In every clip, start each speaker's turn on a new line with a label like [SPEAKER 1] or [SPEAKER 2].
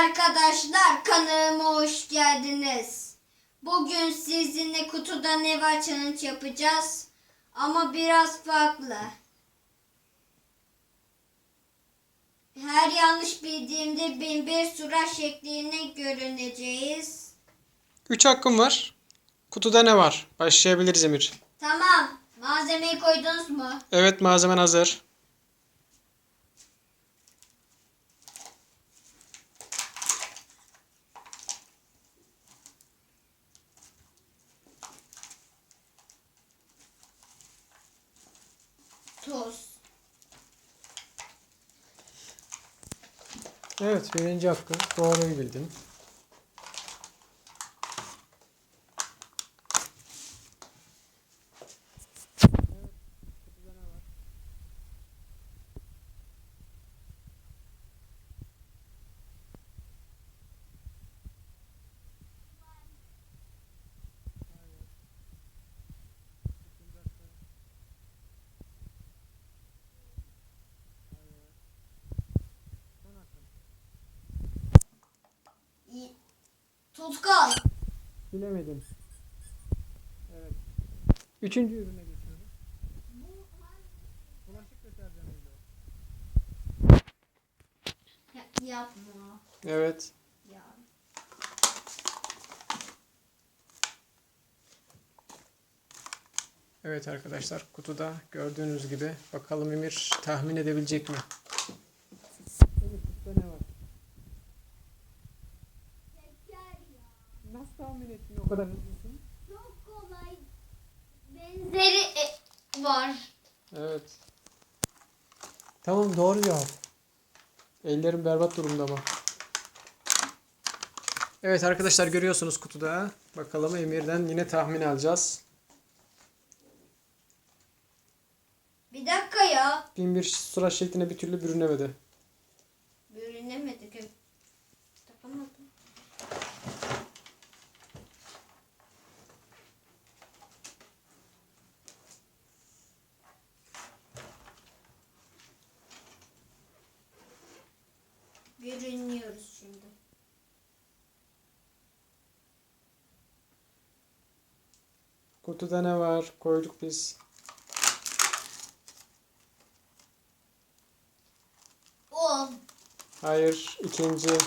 [SPEAKER 1] Arkadaşlar kanalıma hoş geldiniz. Bugün sizinle kutuda ne var challenge yapacağız. Ama biraz farklı. Her yanlış bildiğimde bin bir sura şekline görüneceğiz.
[SPEAKER 2] 3 hakkım var. Kutuda ne var? Başlayabiliriz Emir.
[SPEAKER 1] Tamam. Malzemeyi koydunuz mu?
[SPEAKER 2] Evet malzemen hazır.
[SPEAKER 1] Tuz.
[SPEAKER 2] Evet birinci hakkı. Doğruyu bildin.
[SPEAKER 1] Tutkal.
[SPEAKER 2] Bilemedim. Evet. Üçüncü ürüne geçiyoruz. Bulaşık deterjanıydı o.
[SPEAKER 1] Ya- yapma.
[SPEAKER 2] Evet.
[SPEAKER 1] Ya.
[SPEAKER 2] Evet arkadaşlar kutuda gördüğünüz gibi bakalım Emir tahmin edebilecek mi? Emir kutuda ne var? Nasıl tahmin ettin o kadar hızlısın?
[SPEAKER 1] Çok kolay. Benzeri e, var.
[SPEAKER 2] Evet. Tamam doğru cevap. Ellerim berbat durumda ama. Evet arkadaşlar görüyorsunuz kutuda. Bakalım Emir'den yine tahmin alacağız.
[SPEAKER 1] Bir dakika ya.
[SPEAKER 2] Bin bir sıra şekline bir türlü bürünemedi.
[SPEAKER 1] Bürünemedik. Görünüyoruz şimdi.
[SPEAKER 2] Kutuda ne var? Koyduk biz.
[SPEAKER 1] On.
[SPEAKER 2] Hayır. ikinci.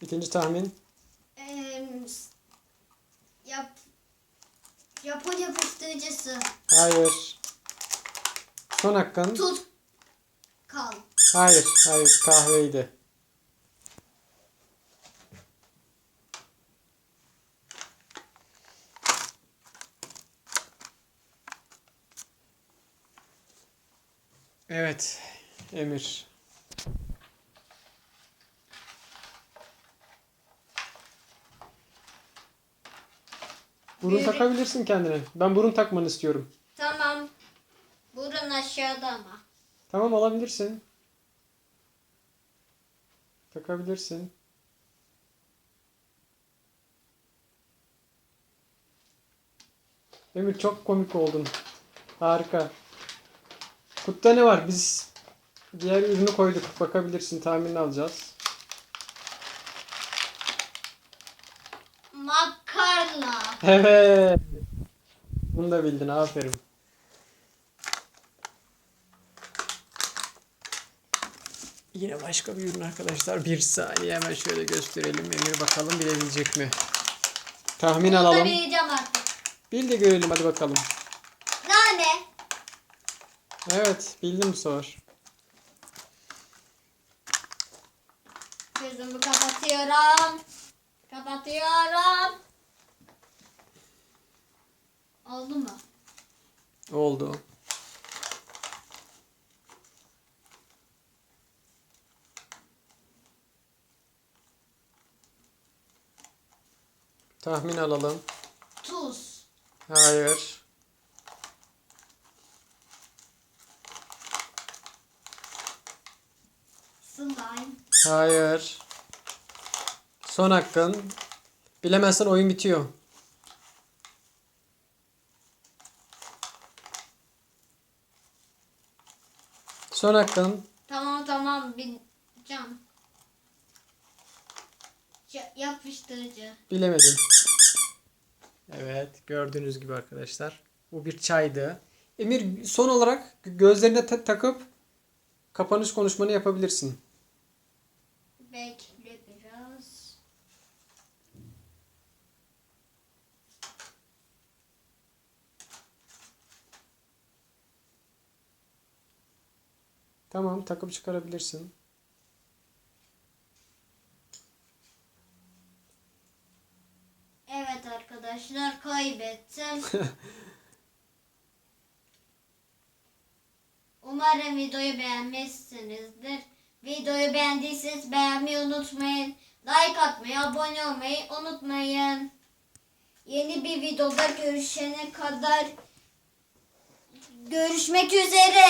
[SPEAKER 2] İkinci tahmin.
[SPEAKER 1] eee yap Japonya fıstıkçısı.
[SPEAKER 2] Hayır. Son hakkın.
[SPEAKER 1] Tut. Kal.
[SPEAKER 2] Hayır. Hayır. Kahveydi. Evet. Emir. Burun takabilirsin kendine. Ben burun takmanı istiyorum.
[SPEAKER 1] Aşağıda ama.
[SPEAKER 2] Tamam alabilirsin. Takabilirsin. Emir çok komik oldun. Harika. Kutta ne var? Biz diğer ürünü koyduk. Bakabilirsin. Tahminini alacağız.
[SPEAKER 1] Makarna.
[SPEAKER 2] Evet. Bunu da bildin. Aferin. Yine başka bir ürün arkadaşlar. Bir saniye hemen şöyle gösterelim. Emir bakalım bilebilecek mi? Tahmin
[SPEAKER 1] Bunu
[SPEAKER 2] alalım.
[SPEAKER 1] bileceğim artık.
[SPEAKER 2] Bil de görelim hadi bakalım.
[SPEAKER 1] Nane.
[SPEAKER 2] Evet bildim bu sefer.
[SPEAKER 1] Gözümü kapatıyorum. Kapatıyorum. Oldu mu?
[SPEAKER 2] Oldu. Tahmin alalım.
[SPEAKER 1] Tuz.
[SPEAKER 2] Hayır.
[SPEAKER 1] Slime.
[SPEAKER 2] Hayır. Son hakkın. Bilemezsen oyun bitiyor. Son hakkın.
[SPEAKER 1] Tamam tamam. Ya- yapıştırıcı.
[SPEAKER 2] Bilemedim. Evet gördüğünüz gibi arkadaşlar. Bu bir çaydı. Emir son olarak gözlerine ta- takıp kapanış konuşmanı yapabilirsin.
[SPEAKER 1] Bekle biraz.
[SPEAKER 2] Tamam takıp çıkarabilirsin.
[SPEAKER 1] Evet arkadaşlar kaybettim. Umarım videoyu beğenmişsinizdir. Videoyu beğendiyseniz beğenmeyi unutmayın. Like atmayı, abone olmayı unutmayın. Yeni bir videoda görüşene kadar görüşmek üzere.